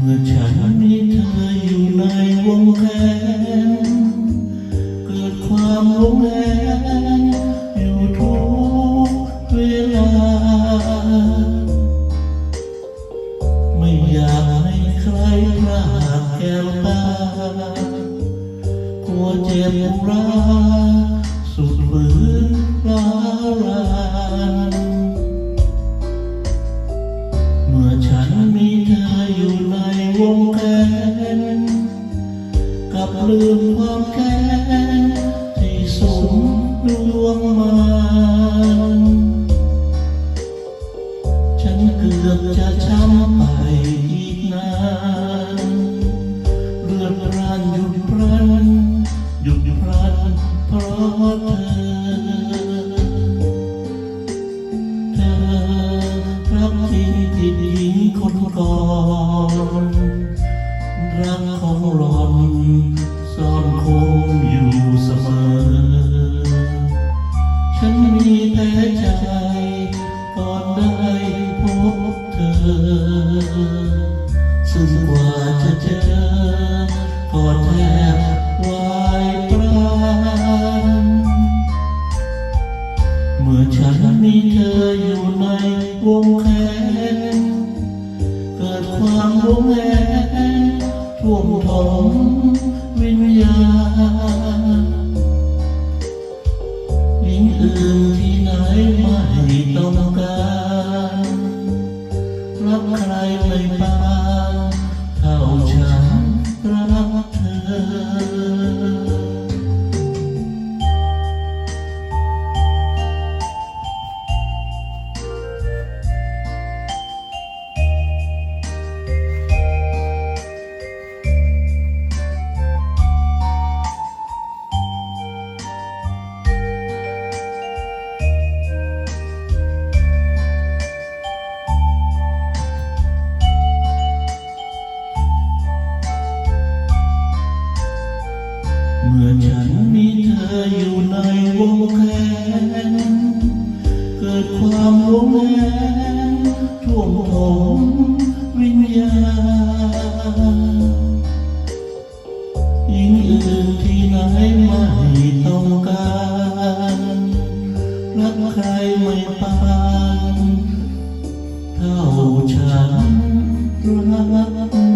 เมื่อฉันมีเธออยู่ในวงแขนเกิดความหลงแหงอยู่ทุกเวลา ไม่อยากให้ใครพลาดแก้วตากลัวเจ็บร้าว ลืมความแค้นที่สมดวงมันฉันเกือบจะช้ำไปอีกนานเลือดรานหยุดพรันหยุดพรันเพราะเธอ ฉันมีเธออยู่ในวงแขนเกิดความวงแหน เมื่อฉันมีเธออยู่ในวงแขนเกิดความหลงแหงท่วมท้องวิญญาณหญิงอื่นที่ไหนไม่ต้องการรักใครไม่ปานเท่าฉันรัก